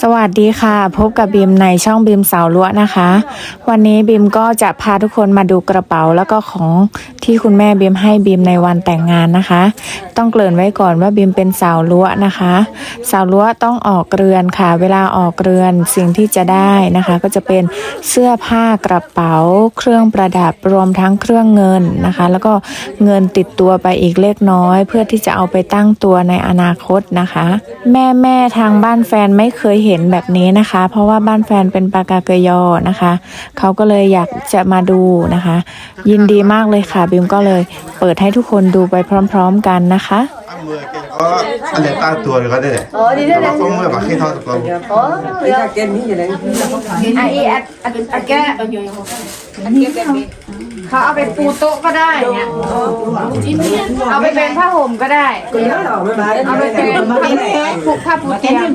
สวัสดีค่ะ พบกับบีมในช่องบีมสาวล้วนะคะ วันนี้บีมก็จะพาทุกคนมาดูกระเป๋าแล้วก็ของที่คุณแม่บีมให้บีมในวันแต่งงานนะคะ ต้องเกริ่นไว้ก่อนว่าบีมเป็นสาวล้วนะคะ สาวล้วต้องออกเรือนค่ะ เวลาออกเรือนสิ่งที่จะได้นะคะ ก็จะเป็นเสื้อผ้ากระเป๋า เครื่องประดับรวมทั้งเครื่องเงินนะคะ แล้วก็เงินติดตัวไปอีกเล็กน้อย เพื่อที่จะเอาไปตั้งตัวในอนาคตนะคะ แม่แม่ทางบ้านแฟนไม่เคยเห็นแบบนี้นะคะ เพราะว่าบ้านแฟนเป็นปากาเกยอนะคะ เขาก็เลยอยากจะมาดูนะคะ ยินดีมากเลยค่ะบิมก็เลยเปิดให้ทุกคนดูไปพร้อม ๆ กันนะคะตั้งมือเก่งก็อันไหนตั้งตัวเลยก็ได้เลย Ờ đi แต่ đây ว่า đây. ก็มือแบบขี้เท่ากับเรา Ờ, được. À, y, à, à, à, cái เขาเอาไปปูโต๊ะก็ได้เนี่ยเอาไปเป็นผ้าห่มก็ได้ เอาไปเป็นผ้าผูกผ้าปูเตียง